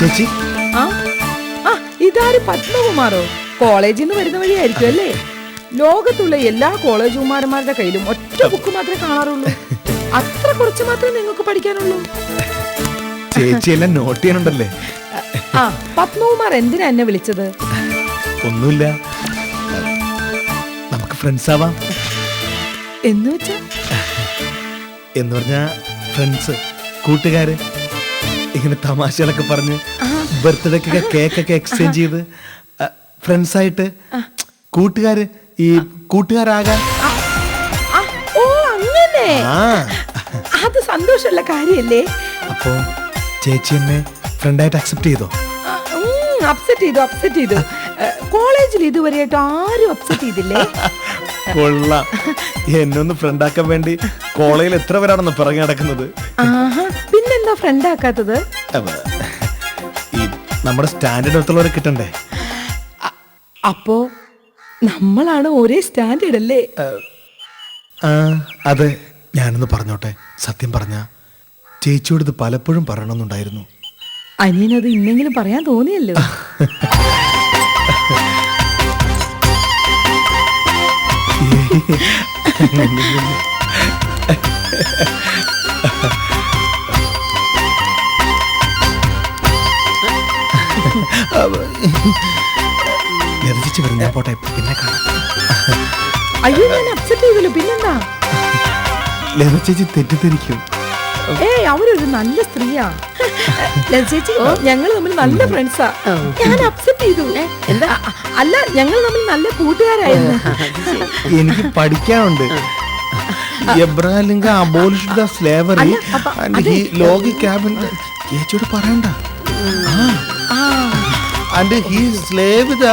ചേച്ചി. ആ ആ ഇതാര് പത്മകുമാറോ? കോളേജിൽ നിന്ന് വരുന്ന വഴിയായിരിക്കും അല്ലേ? ലോകത്തുള്ള എല്ലാ കോളേജ് കുമാരന്മാരുടെ കയ്യിലും ഒറ്റ ബുക്ക് മാത്രമേ കാണാറുള്ളൂ. അത്ര കുറച്ച് മാത്രമേ നിങ്ങൾക്ക് പഠിക്കാനുള്ളൂ. ചേച്ചി എല്ലാം നോട്ട് ചെയ്യാനുണ്ടല്ലേ? ആ പത്മകുമാർ എന്തിനാ എന്നെ വിളിച്ചത്? ഒന്നുമില്ല. നമുക്ക് ഫ്രണ്ട്സ് ആവാം. എന്ന് വെച്ചാ? എന്ന് പറഞ്ഞാ ഫ്രണ്ട്സ് കൂട്ടുകാര്. ഇങ്ങനെ തമാശകളൊക്കെ പറഞ്ഞ് ബർത്ത്ഡേക്കൊക്കെ കേക്കൊക്കെ എക്സ്ചേഞ്ച് ചെയ്ത് ഫ്രണ്ട്സായിട്ട് കൂട്ടുകാര് ഈ കൂട്ടുകാരാകാൻ ഓ അങ്ങനെ. ആ. അത് സന്തോഷമുള്ള കാര്യല്ലേ? അപ്പോ ചേച്ചി എന്നെ ഫ്രണ്ടായിട്ട് അക്സെപ്റ്റ് ചെയ്തോ? അപ്സെറ്റ് ചെയ്തു അപ്സെറ്റ് ചെയ്തു. കോളേജിൽ ഇതുവരെയായിട്ട് ആരും അപ്സെറ്റ് ചെയ്തില്ലേ? കൊള്ളാം. എന്നൊന്ന് ഫ്രണ്ടാക്കാൻ വേണ്ടി കോളേജിൽ എത്ര പേരാണെന്ന് പിറങ്ങി നടക്കുന്നത്? ആഹാ. പിന്നെന്താ ഫ്രണ്ട് ആക്കാത്തത്? ഈ നമ്മുടെ സ്റ്റാൻഡേർഡ് അടുത്തുള്ളവരെ കിട്ടണ്ടേ? അപ്പോ നമ്മളാണ് ഒരേ സ്റ്റാൻഡേർഡ് അല്ലേ? ആ അതെ ഞാനൊന്ന് പറഞ്ഞോട്ടെ. സത്യം പറഞ്ഞ ചേച്ചിയോട് ഇത് പലപ്പോഴും പറയണമെന്നുണ്ടായിരുന്നു. അനിയനത് ഇന്നെങ്കിലും പറയാൻ തോന്നിയല്ലോ. വരും ഞാൻ പോട്ടെ പിന്നെ കാണാം. അയ്യോ ഞാൻ അപ്സെറ്റ് ചെയ്തല്ലോ പിന്നെന്താ? ലത ചേച്ചി തെറ്റിദ്ധരിക്കും. ഏയ് അവരൊരു നല്ല സ്ത്രീയാ. ചേച്ചി ഞങ്ങൾ തമ്മിൽ നല്ല ഫ്രണ്ട്സാ ഞാൻ അപ്സെറ്റ് ചെയ്തു. എന്താ? അല്ല ഞങ്ങൾ തമ്മിൽ നല്ല കൂട്ടുകാരായിരുന്നു. എനിക്ക് പഠിക്കാനുണ്ട്. Abraham Lincoln abolished the slavery. Log cabin ചേച്ചിയോട് പറയണ്ട. ആൻഡ് ഹി സ്ലേവ് ദ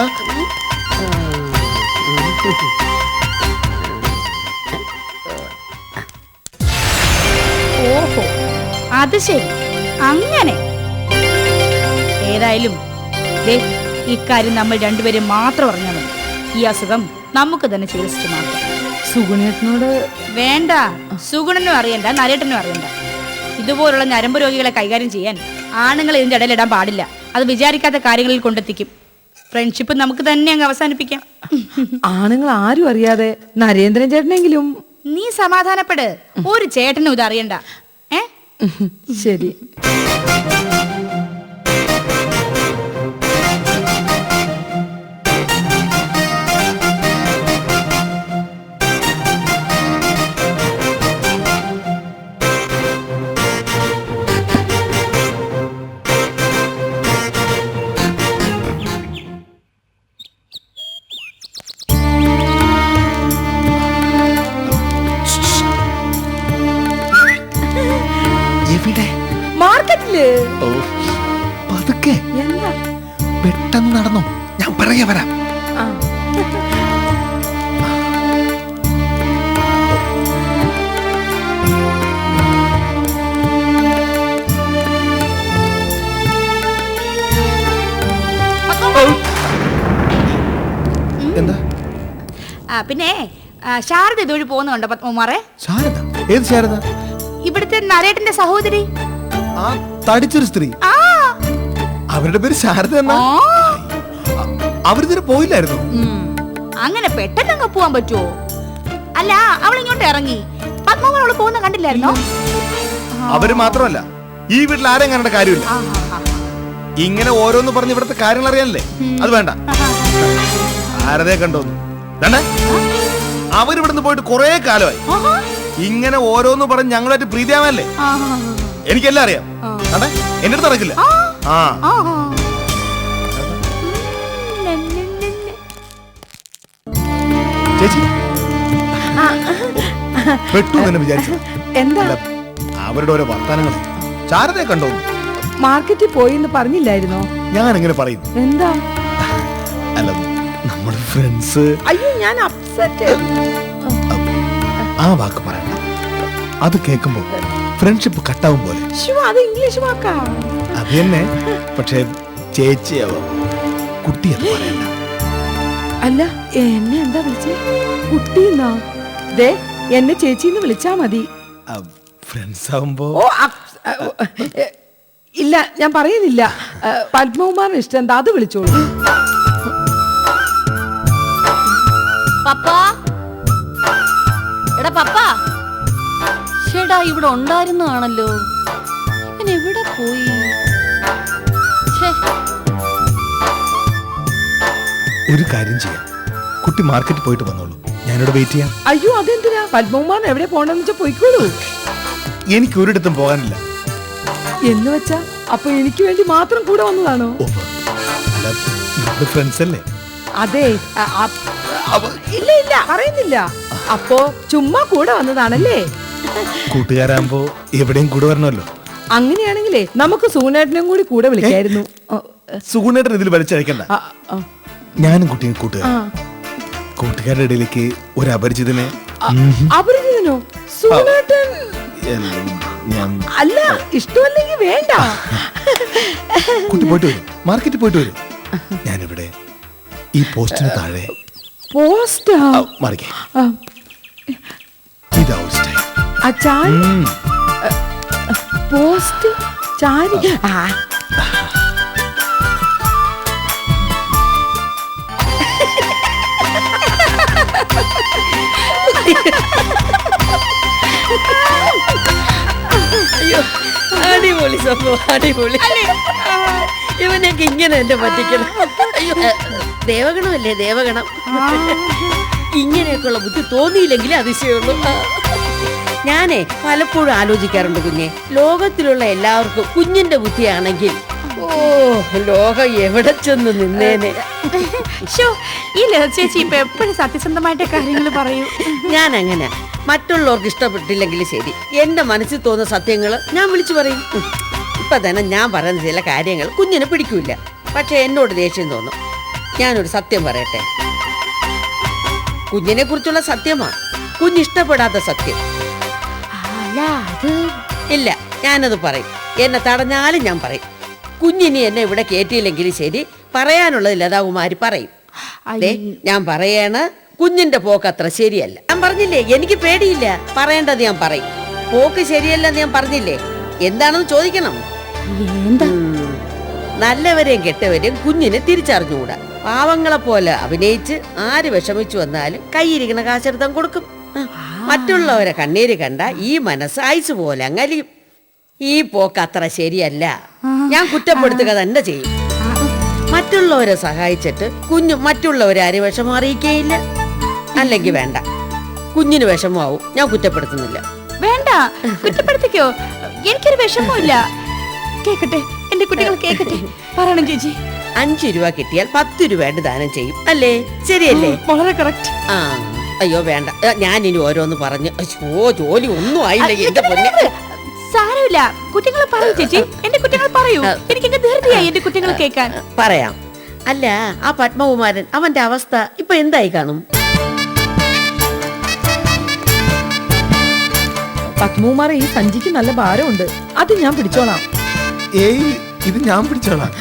ഓഹോ അത് ശരി. അങ്ങനെ. ഏതായാലും ദേ ഇക്കാര്യം നമ്മൾ രണ്ടുപേരും മാത്രം അറിഞ്ഞാൽ മതി. ഈ അസുഖം നമുക്ക് തന്നെ ചികിത്സിച്ചു മാറ്റാം സുഗുണേട്ടനോട് വേണ്ട. സുഗുണനും അറിയണ്ട നരേട്ടനും അറിയണ്ട. ഇതുപോലുള്ള ഞരമ്പ് രോഗികളെ കൈകാര്യം ചെയ്യാൻ ആണുങ്ങൾ ഇതിന്റെ ഇടയിൽ ഇടാൻ പാടില്ല. അത് വിചാരിക്കാത്ത കാര്യങ്ങളിൽ കൊണ്ടെത്തിക്കും. ഫ്രണ്ട്ഷിപ്പ് നമുക്ക് തന്നെ അങ്ങ് അവസാനിപ്പിക്കാം. ആണുങ്ങൾ ആരും അറിയാതെ നരേന്ദ്രൻ ചേട്ടനെങ്കിലും. നീ സമാധാനപ്പെട്. ഒരു ചേട്ടനും ഇത് അറിയണ്ട. ഏ? ശരി. മാർക്കറ്റിൽ ഓ പതുക്കെ. എന്താ? പെട്ടെന്ന് നടന്നു. ഞാൻ പറയാ വരാം. എന്താ? ആ പിന്നെ ആ, ശാരദ ഇതുവഴി പോകുന്നുണ്ടോ പത്മകുമാറെ? ശാരദ? ഏത് ശാരദ? ഇവിടുത്തെ നരേട്ടന്റെ സഹോദരി. ആ തടിച്ചൊരു സ്ത്രീ. അവരുടെ പേര് ശാരദ എന്നാ. അവരിതിന് പോയില്ലായിരുന്നു. അങ്ങനെ പെട്ടെന്ന് അങ്ങ് പോവാൻ പറ്റുമോ അല്ല അവൾ ഇങ്ങോട്ട് ഇറങ്ങി. പത്മകുമാർ അവൾ പോകുന്ന കണ്ടില്ലായിരുന്നോ? അവർ മാത്രമല്ല ഈ വീട്ടിൽ ആരെയും കാണേണ്ട കാര്യമില്ല. ഇങ്ങനെ ഓരോന്ന് പറഞ്ഞ് ഇവിടുത്തെ കാര്യങ്ങൾ അറിയാനല്ലേ? അത് വേണ്ട. ആരതേ കണ്ടോന്നു. വേണ്ട? അവരിവിടുന്ന് പോയിട്ട് കുറെ കാലമായി. ഇങ്ങനെ ഓരോന്ന് പറഞ്ഞ് ഞങ്ങളായിട്ട് പ്രീതിയാവല്ലേ എനിക്കെല്ലാം അറിയാം. വേണ്ടേ എന്റെ അടുത്ത് നടക്കില്ല ആ. ചേച്ചി? പെട്ടു എന്ന് വിചാരിച്ചു. എന്താ? അവരുടെ ഓരോ വർത്താനങ്ങൾ ശാരദയെ കണ്ടോ? മാർക്കറ്റിൽ പോയി എന്ന് പറഞ്ഞില്ലായിരുന്നോ? ഞാൻ എങ്ങനെ പറയും. എന്താ? അല്ല നമ്മുടെ ഫ്രണ്ട്സ്. അയ്യോ ഞാൻ അപ്സെറ്റ് ആ വാക്ക് പറയണ്ട. അത് കേൾക്കുമ്പോ ഫ്രണ്ട്ഷിപ്പ് കട്ടാവും പോലെ. അത് ഇംഗ്ലീഷ് വാക്കാ. അത് തന്നെ. പക്ഷേ ചേച്ചിയാവോ? കുട്ടി അത് പറയണ്ട. അല്ല എന്നെ എന്താ വിളിച്ചേ? കുട്ടീന്നാ. ദേ എന്നെ ചേച്ചിന്ന് വിളിച്ചാ മതി. ഫ്രണ്ട്സ് ആവുമ്പോ ഓ ഓ, ഇല്ല ഞാൻ പറയുന്നില്ല. പത്മകുമാറിന് ഇഷ്ടം എന്താ അത് വിളിച്ചോളൂ. പപ്പ? എടാ പപ്പ. ചേടാ ഇവിടെ ഉണ്ടായിരുന്നാണല്ലോ ഇവൻ എവിടെ പോയി? ഛേ, ഒരു കാര്യം ചെയ്യാം. കുട്ടി മാർക്കറ്റിൽ പോയിട്ട് വന്നോളൂ. ഞാനിവിടെ വെയിറ്റ് ചെയ്യാം. അയ്യോ അതെന്തിനാ? പത്മകുമാർ എവിടെ പോണെന്ന് വെച്ചാ പോയിക്കോളൂ. എനിക്ക് ഒരിടത്തും പോകാനില്ല. എന്ന് വെച്ചാ അപ്പൊ എനിക്ക് വേണ്ടി മാത്രം കൂടെ വന്നതാണോ? ഓ അല്ല ഫ്രണ്ട്സ് അല്ലേ? അതെ ഇല്ല ഇല്ല പറയുന്നില്ല. അപ്പോ ചുമ്മാ കൂടെ വന്നതാണല്ലേ? കൂട്ടുകാരാകുമ്പോ എവിടെയും കൂടെ വരണമല്ലോ. അങ്ങനെയാണെങ്കിലേ നമുക്ക് സൂനേട്ടനും കൂടി കൂടെ വിളിക്കായിരുന്നു. സുഗുണേട്ടൻ ഇതിൽ വലിച്ചയക്കണ്ട ആ, ആ, ഞാനും കുട്ടിയും കൂട്ടുകാർ ആ. കൂട്ടുകാരുടെ ഇടയിലേക്ക് ഒരു അപരിചിതനെ. അപരിചിതനോ? സൂനേട്ടൻ ഞാൻ അല്ല ഇഷ്ടമല്ലെങ്കിൽ വേണ്ട. കുട്ടി പോയിട്ട് വരും. മാർക്കറ്റിൽ പോയിട്ട് വരും. ഞാനിവിടെ ഈ പോസ്റ്റിന് താഴെ പോസ്റ്റാ? ആ, മറിക്കേ. ആ, ഇതാവും സ്റ്റൈൽ. ആ പോസ്റ്റ് ചാരി. ആ. അയ്യോ അടിപൊളി സംഭവം അടിപൊളി. ഇവനൊക്കെ ഇങ്ങനെ എന്നെ പറ്റിക്കണം. അയ്യോ ദേവഗണമല്ലേ ദേവഗണം? ഇങ്ങനെയൊക്കെയുള്ള ബുദ്ധി തോന്നിയില്ലെങ്കിൽ അതിശയുള്ളൂ ആ. ഞാനേ പലപ്പോഴും ആലോചിക്കാറുണ്ട് കുഞ്ഞെ. ലോകത്തിലുള്ള എല്ലാവർക്കും കുഞ്ഞിന്റെ ബുദ്ധിയാണെങ്കിൽ. ഓ ലോകം എവിടെ ചെന്ന് നിന്നേനെ? ഈ ചേച്ചി ഇപ്പൊ എപ്പോഴും സത്യസന്ധമായിട്ട് കാര്യങ്ങൾ പറയൂ. ഞാൻ അങ്ങനെ മറ്റുള്ളവർക്ക് ഇഷ്ടപ്പെട്ടില്ലെങ്കിൽ ശരി. എന്റെ മനസ്സിൽ തോന്നുന്ന സത്യങ്ങൾ ഞാൻ വിളിച്ചു പറയും. ഇപ്പൊ തന്നെ ഞാൻ പറയുന്ന ചില കാര്യങ്ങൾ കുഞ്ഞിനെ പിടിക്കൂല പക്ഷെ എന്നോട് ദേഷ്യം തോന്നും. ഞാനൊരു സത്യം പറയട്ടെ? കുഞ്ഞിനെ കുറിച്ചുള്ള സത്യമാ. കുഞ്ഞിഷ്ടപ്പെടാത്ത സത്യം. അല്ല അത് ഇല്ല ഞാനത് പറയും. എന്നെ തടഞ്ഞാലും ഞാൻ പറയും. കുഞ്ഞിനി എന്നെ ഇവിടെ കയറ്റിയില്ലെങ്കിലും ശരി പറയാനുള്ളത് ലതാകുമാരി പറയും. ദേ, ഞാൻ പറയാണ് കുഞ്ഞിന്റെ പോക്ക് അത്ര ശരിയല്ല. ഞാൻ പറഞ്ഞില്ലേ എനിക്ക് പേടിയില്ല പറയേണ്ടത് ഞാൻ പറയും. പോക്ക് ശരിയല്ലെന്ന് ഞാൻ പറഞ്ഞില്ലേ എന്താണെന്ന് ചോദിക്കണം. നല്ലവരെയും കെട്ടവരെയും കുഞ്ഞിനെ തിരിച്ചറിഞ്ഞുകൂടാ. പാവങ്ങളെ പോലെ അഭിനയിച്ച് ആര് വിഷമിച്ചു വന്നാലും കൈയിരിക്കുന്ന കാശെടുത്താൻ കൊടുക്കും. മറ്റുള്ളവരെ കണ്ണീര് കണ്ട ഈ മനസ്സ് ഐസ് പോലെ അങ്ങലിയും ഈ പോക്ക് അത്ര ശരിയല്ല. ഞാൻ കുറ്റപ്പെടുത്തുക തന്നെ ചെയ്യും. മറ്റുള്ളവരെ സഹായിച്ചിട്ട് കുഞ്ഞു മറ്റുള്ളവരെ ആരും വിഷമം അറിയിക്കുകയില്ല അല്ലെങ്കിൽ വേണ്ട. കുഞ്ഞിന് വിഷമമാവും. ഞാൻ കുറ്റപ്പെടുത്തുന്നില്ല. വേണ്ട. കുറ്റപ്പെടുത്തിക്കോ. എനിക്കൊരു വിഷമമില്ല കേക്കട്ടെ. എന്റെ കുട്ടികൾ കേക്കട്ടെ. പറയണം ചേച്ചി. അഞ്ചു രൂപ കിട്ടിയാൽ പത്ത് രൂപ ദാനം ചെയ്യും. അല്ലേ? ശരിയല്ലേ? വളരെ കറക്റ്റ് ആ. അയ്യോ വേണ്ട. ഞാൻ ഇനി ഓരോന്ന് പറഞ്ഞ്. ഓ ജോലി ഒന്നും ആയില്ല എന്റെ പൊന്നെ സാരമില്ല. കുട്ടികൾ പറയൂ ചേച്ചി. എന്റെ കുറ്റങ്ങൾ പറയൂ. എനിക്ക് ധൃതിയായി എന്റെ കുറ്റങ്ങൾ കേൾക്കാൻ. പറയാം. അല്ല ആ പത്മകുമാരൻ അവന്റെ അവസ്ഥ ഇപ്പൊ എന്തായി കാണും? പത്മകുമാർ ഈ സഞ്ചിക്ക് നല്ല ഭാരമുണ്ട്. അത് ഞാൻ പിടിച്ചോളാം. ഏയ് ഇത് ഞാൻ പിടിച്ചോളാം.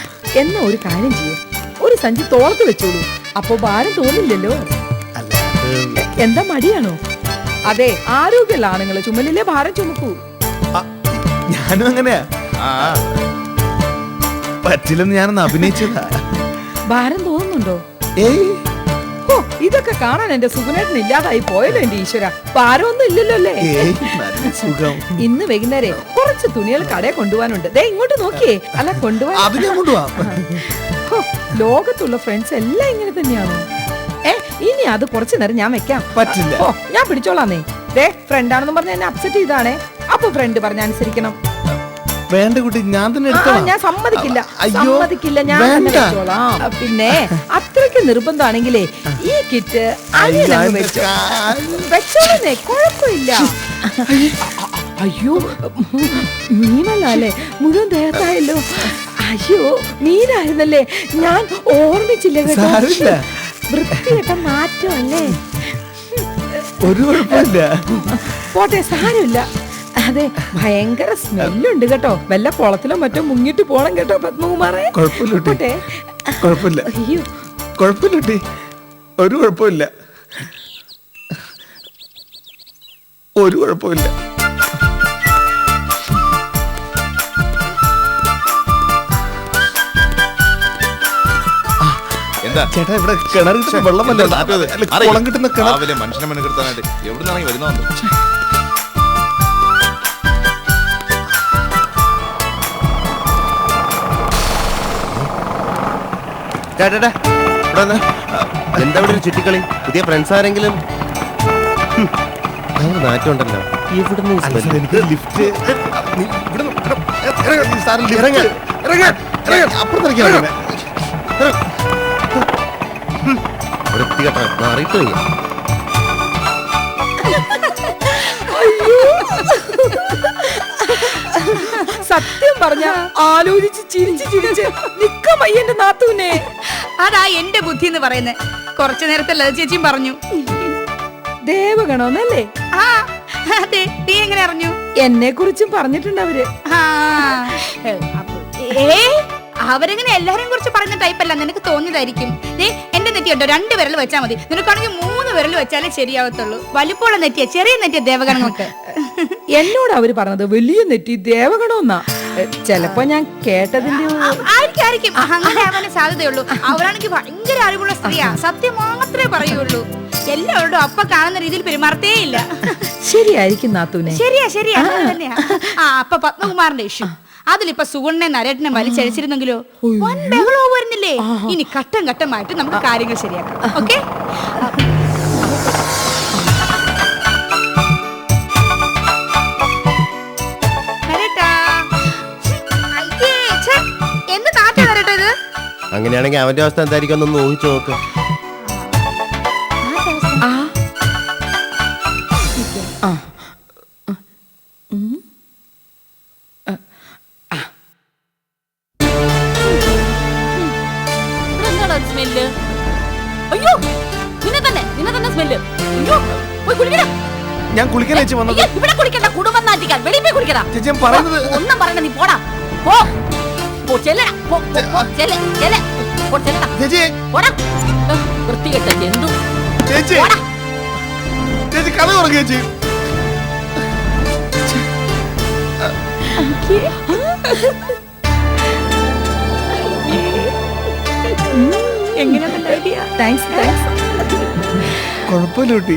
എന്നാ ഒരു കാര്യം ചെയ്യും. ഒരു സഞ്ചി തോളത്ത് വെച്ചോളൂ. അപ്പൊ ഭാരം തോന്നില്ലല്ലോ. അല്ല എന്താ മടിയാണോ? അതെ ആരോഗ്യമുള്ള നിങ്ങൾ ചുമലിലെ ഭാരം ചുമക്കൂ. ഞാനും അങ്ങനെയാ. പറ്റില്ലെന്ന് ഞാനൊന്ന് അഭിനയിച്ചതാ. ഭാരം തോന്നുന്നുണ്ടോ? ഏയ്. ഓ ഇതൊക്കെ കാണാൻ എന്റെ സുഗുണേട്ടൻ ഇല്ലാതായി പോയല്ലോ എന്റെ ഈശ്വര. ഭാരമൊന്നും ഇല്ലല്ലോ അല്ലേ ഇന്ന് വൈകുന്നേരം കുറച്ച് തുണികൾ കടയിൽ കൊണ്ടുപോകാനുണ്ട്. ദേ ഇങ്ങോട്ട് നോക്കിയേ. അല്ല കൊണ്ടുപോകാൻ ലോകത്തുള്ള ഫ്രണ്ട്സ് എല്ലാം ഇങ്ങനെ തന്നെയാണോ? ഏ ഇനി അത് കുറച്ചു നേരം ഞാൻ വെക്കാം. പറ്റില്ല. ഓ ഞാൻ പിടിച്ചോളാന്നേ. ദേ ഫ്രണ്ട് ആണെന്ന് പറഞ്ഞ എന്നെ അപ്സെറ്റ് ചെയ്താണേ അപ്പൊ ഫ്രണ്ട് പറഞ്ഞ അനുസരിക്കണം. വേണ്ട കുട്ടി ഞാൻ തന്നെ ആ, എടുത്തോളാം. ഞാൻ സമ്മതിക്കില്ല. അയ്യോ, സമ്മതിക്കില്ല ഞാൻ തന്നെ വേണ്ട. വെച്ചോളാം ആ, പിന്നെ അത്രയ്ക്ക് നിർബന്ധമാണെങ്കിലേ ഈ കിറ്റ് അനിയനങ്ങ് വെച്ചോ. വെച്ചോളന്നേ കുഴപ്പമില്ല. അയ്യോ. മീനല്ലേ മുഴുവൻ ദേഹത്തായല്ലോ. അയ്യോ മീനായിരുന്നല്ലേ? ഞാൻ ഓർമ്മിച്ചില്ല കേട്ടോ. സാരമില്ല. വൃത്തികെട്ട മാറ്റമല്ലേ ഒരു കുഴപ്പമില്ല. പോട്ടെ സാരമില്ല. അതെ ഭയങ്കര സ്മെല്ലുണ്ട് കേട്ടോ. വല്ല കുളത്തിലോ മറ്റോ മുങ്ങിട്ട് പോണം കേട്ടോ പത്മകുമാറെ. കുഴപ്പമില്ല കുട്ടി. പോട്ടെ. കുഴപ്പമില്ല. അയ്യോ. കുഴപ്പമില്ല ഒരു കുഴപ്പമില്ല. ഒരു കുഴപ്പമില്ല. ചേട്ടാ ഇവിടെ കിണർ കിട്ടുന്ന വെള്ളമല്ല അല്ല, കുളം കിട്ടുന്ന കിണർ. രാവിലെ മനുഷ്യനെ മെനക്കെടുത്താനായിട്ട് എവിടെ നിന്നാണെങ്കിൽ വരുന്നുണ്ട് ചേട്ടാ ഇവിടെ വന്നേ. എന്താ ഇവിടെ ഒരു ചുറ്റിക്കളി പുതിയ ഫ്രണ്ട്സ് ആരെങ്കിലും? ഹും, ഭയങ്കര നാറ്റമുണ്ടല്ലോ ഇവിടുന്ന് ഈ smell. എനിക്ക് ഇറങ്ങ്. ഇറങ്ങ്. ലിഫ്റ്റ്. ഇറങ്ങ്. ഇറങ്ങ്. വൃത്തികെട്ട മാറിയിട്ട് വയ്യ സത്യം പറഞ്ഞ ആലോചിച്ച് ചിരിച്ച് ചിരിച്ച് നിക്ക മയ്യന്റെ നാത്തൂനെ. അതാ എന്റെ ബുദ്ധി എന്ന് പറയുന്നത് കുറച്ചു നേരത്തെ ലത ചേച്ചിയും പറഞ്ഞു. ദേവഗണോന്നല്ലേ? ആ അതെ. നീ എങ്ങനെ അറിഞ്ഞു? എന്നെ കുറിച്ചും പറഞ്ഞിട്ടുണ്ട് അവർ. ആ, ഏ അവരെങ്ങനെ എല്ലാരെയും കുറിച്ച് പറയുന്ന ടൈപ്പല്ല നിനക്ക് തോന്നിയതായിരിക്കും. ദേ എന്റെ നെറ്റി ഉണ്ടോ രണ്ട് വിരൽ വെച്ചാൽ മതി. നിനക്കാണെങ്കിൽ മൂന്ന് വിരൽ വെച്ചാലേ ശരിയാവത്തുള്ളൂ. വലിപ്പോളം നെറ്റിയ ചെറിയ നെറ്റിയ ദേവഗണങ്ങൾക്ക്. എന്നോട് അവർ പറഞ്ഞത് വലിയ നെറ്റി ദേവഗണോന്നാ. എ, ചെലപ്പോ ഞാൻ കേട്ടതിന്റെ ആയിരിക്കും അങ്ങനെ ആവാനേ സാധ്യതയുള്ളൂ. അവരാണെങ്കിൽ ഭയങ്കര അറിവുള്ള സ്ത്രീയാ. സത്യം മാത്രമേ പറയുള്ളൂ. എല്ലാവരോടും അപ്പ കാണുന്ന രീതിയിൽ പെരുമാറത്തേ ഇല്ല. ശരിയായിരിക്കും നാത്തൂനെ. ശരിയാ ശരിയാ. അങ്ങനെ തന്നെയാ. ആ അപ്പൊ പത്മകുമാറിന്റെ ഇഷ്യൂ അതിലിപ്പൊ സുഗുണനെ നരേട്ടനെ വലിച്ചഴിച്ചിരുന്നെങ്കിലോ? വൻ ബഹളവും വരുന്നില്ലേ? ഇനി ഘട്ടം ഘട്ടമായിട്ട് നമുക്ക് കാര്യങ്ങൾ ശരിയാക്കാം. ഓക്കെ? അങ്ങനെയാണെങ്കിൽ അവന്റെ അവസ്ഥ എന്തായിരിക്കും ഒന്ന് ഊഹിച്ചു നോക്ക്. കുളിക്കാൻ ചേച്ചി വന്നത്? ഇവിടെ കുളിക്കണ്ട കുടുംബം നാട്ടിക്കാൻ. വെളിയിൽ പോയി കുളിക്കടാ. ചേച്ചി ഞാൻ പറയുന്നത് ഒന്നും പറയണ്ട നീ പോടാ. പോ. പോ ചെല്ലടാ പോ പോ, ചെല്ല ചെല്ല്. പോ ചെല്ലടാ. ചേച്ചി. പോടാ. വൃത്തി വൃത്തികെട്ട ജന്തു ചേച്ചി. പോടാ. ചേച്ചി കഥ തുറക്കുക ചേച്ചി. എങ്ങനെയാ ഐഡിയ താങ്ക്സ് താങ്ക്സ് കുഴപ്പമില്ല കുട്ടി.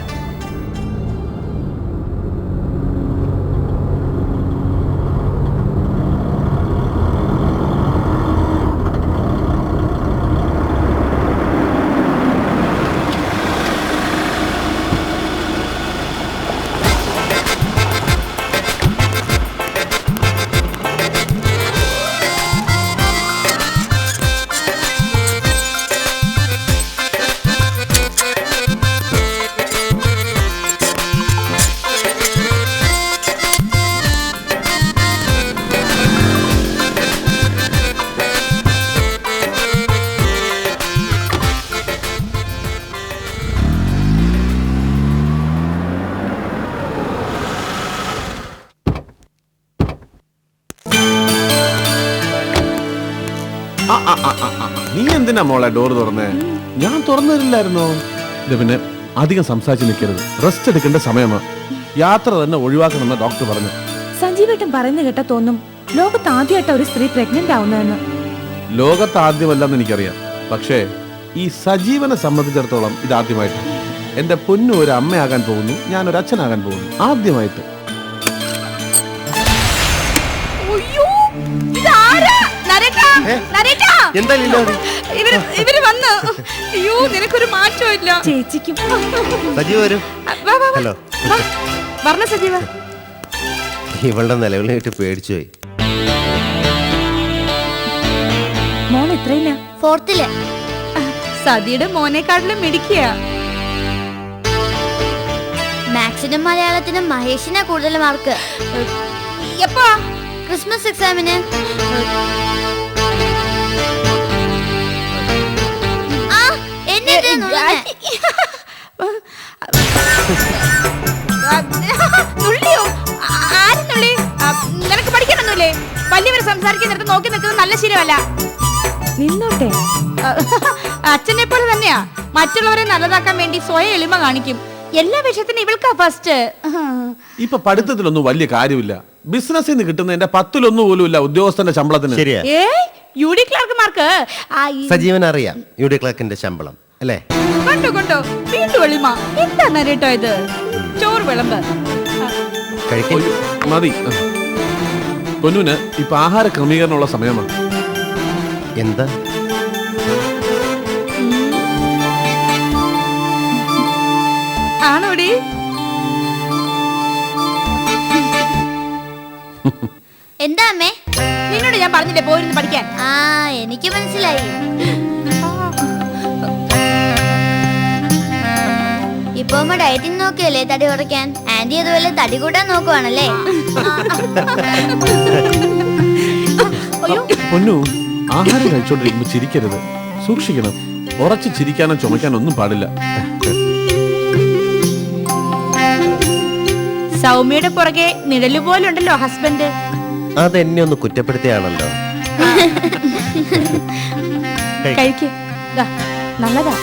നീ എന്തിനാ മോളെ ഡോർ തുറന്നേ? ഞാൻ തുറന്നു തരില്ലായിരുന്നോ ഇത് പിന്നെ അധികം സംസാരിച്ച് നിൽക്കരുത്. റെസ്റ്റ് എടുക്കേണ്ട സമയമാ. യാത്ര തന്നെ ഒഴിവാക്കണമെന്ന് ഡോക്ടർ പറഞ്ഞു. സഞ്ജീവേട്ടൻ പറയുന്ന കേട്ട തോന്നും ലോകത്ത് ആദ്യമായിട്ട് ഒരു സ്ത്രീ പ്രഗ്നന്റ് ആവുന്നതെന്ന്. ലോകത്ത് ആദ്യമല്ലെന്ന് എനിക്കറിയാം. പക്ഷേ ഈ സജീവനെ സംബന്ധിച്ചിടത്തോളം ഇതാദ്യമായിട്ട്. എന്റെ പൊന്നു ഒരു അമ്മയാകാൻ പോകുന്നു ഞാൻ ഒരു അച്ഛനാകാൻ പോകുന്നു. ആദ്യമായിട്ട്. എന്താ ലീലാവതി? ഇവർ ഇവർ വന്ന്. അയ്യോ നിനക്കൊരു ചേച്ചിക്കും സജീവ് വരും. ഹലോ. സജീവ? ഇവളുടെ നിലവിലായിട്ട് പേടിച്ചു പോയി. മോൻ എത്രയില്ല? ഫോർത്തിൽ. സതിയുടെ മോനെക്കാട്ടിലും മിടിക്കുക മാത്സിനും മലയാളത്തിനും മഹേഷിനാ കൂടുതൽ മാർക്ക് എപ്പോ? ക്രിസ്മസ് എക്സാമിന്. നുള്ളിയോ ആരും ആര് നുള്ളി നിനക്ക് പഠിക്കണമെന്നില്ലേ വലിയവർ സംസാരിക്കുന്നിടത്ത് നോക്കി നിൽക്കുന്നത് നല്ല ശീലമല്ല. നിന്നോട്ടെ. അച്ഛനെ പോലെ തന്നെയാ. മറ്റുള്ളവരെ നല്ലതാക്കാൻ വേണ്ടി സ്വയം എളിമ കാണിക്കും. എല്ലാ വിഷയത്തിനും ഇവൾക്കാ ഫസ്റ്റ് ഇപ്പൊ പഠിത്തത്തിലൊന്നും വലിയ കാര്യമില്ല. ബിസിനസ്സിൽ നിന്ന് കിട്ടുന്നതിന്റെ പത്തിലൊന്നും പോലും ഇല്ല ഉദ്യോഗസ്ഥന്റെ ശമ്പളത്തിന്. ശരിയാ. ഏയ് യു ഡി ക്ലാർക്കുമാർക്ക് സജീവൻ അറിയാം യു ഡി ക്ലർക്കിന്റെ ശമ്പളം. അല്ലേ? കണ്ടോ കണ്ടോ? വീണ്ടും വെളിമ എന്താ നരേട്ടോ ഇത്? ചോറ് വിളമ്പ്. കഴിക്കും. ഒയ്യോ, മതി. പൊന്നുവിന് ഇപ്പൊ ആഹാര ക്രമീകരണമുള്ള സമയമാണ്. എന്താ? ആണോടി? എന്താ അമ്മേ? നിന്നോട് ഞാൻ പറഞ്ഞില്ലേ പോയിരുന്നു പഠിക്കാൻ? ആ എനിക്ക് മനസ്സിലായി. ഇപ്പൊ ഡയറ്റിംഗ് നോക്കിയല്ലേ തടി കുറയ്ക്കാൻ? ആന്റി അതുപോലെ തടി കൂട്ടാൻ നോക്കുവാണല്ലേ? പൊന്നു ആഹാരം കഴിച്ചോണ്ടിരിക്കുമ്പോ ചിരിക്കരുത്. സൂക്ഷിക്കണം. ഉറച്ചു ചിരിക്കാനോ ചുമക്കാനോ ഒന്നും പാടില്ല. സൗമ്യയുടെ പുറകെ നിഴൽ പോലുണ്ടല്ലോ ഹസ്ബൻഡ്. അതെന്നെ ഒന്ന് കുറ്റപ്പെടുത്തിയാണല്ലോ. കഴിക്കേ. നല്ലതാ.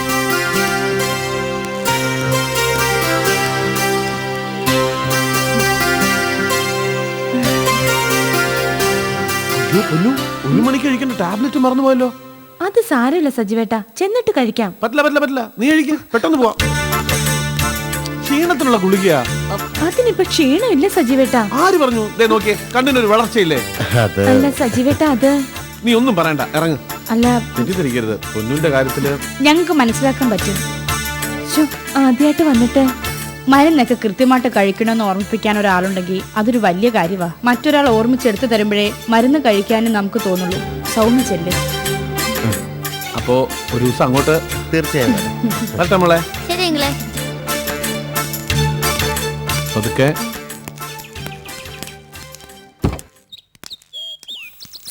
പൊന്നു ഒരു മണിക്ക് കഴിക്കേണ്ട ടാബ്ലറ്റ് മറന്നുപോയല്ലോ അത് സാരമില്ല സജിവേട്ട ചെന്നിട്ട് കഴിക്കാം. പറ്റില്ല പറ്റില്ല പറ്റില്ല. നീ കഴിക്ക പെട്ടെന്ന് പോവാം. ക്ഷീണത്തിനുള്ള ഗുളികയാ. അതിനിപ്പോ ക്ഷീണമില്ല സജിവേട്ട. ആര് പറഞ്ഞു? ദേ നോക്കിയേ കണ്ണിനൊരു വളർച്ചയില്ലേ? അത് അല്ല സജിവേട്ട അത് നീ ഒന്നും പറയണ്ട ഇറങ്ങ്. അല്ല തെറ്റിദ്ധരിക്കരുത്. പൊന്നുവിന്റെ കാര്യത്തിൽ ഞങ്ങൾക്ക് മനസ്സിലാക്കാൻ പറ്റും. ആദ്യമായിട്ട് ആദ്യായിട്ട് വന്നിട്ട് മരുന്നൊക്കെ കൃത്യമായിട്ട് കഴിക്കണമെന്ന് ഓർമ്മിപ്പിക്കാൻ ഒരാളുണ്ടെങ്കിൽ അതൊരു വലിയ കാര്യമാ മറ്റൊരാൾ ഓർമ്മിച്ചെടുത്ത് തരുമ്പോഴേ മരുന്ന് കഴിക്കാനും നമുക്ക് തോന്നുള്ളൂ. സൗമ്യ ചെല്ല് അപ്പോ ഒരു ദിവസം അങ്ങോട്ട് തീർച്ചയായും. വരട്ടെ പതുക്കെ.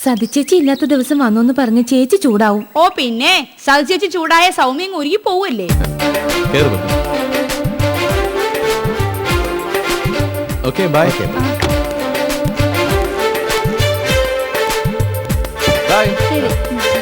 സതിച്ചേച്ചി ഇല്ലാത്ത ദിവസം വന്നു പറഞ്ഞ് ചേച്ചി ചൂടാവും. ഓ പിന്നെ. സതിച്ചേച്ചി ചൂടായ സൗമ്യം ഒരുങ്ങി പോവല്ലേ? കേറ് പറ്റും ഓക്കെ ബൈ ബൈ ശരി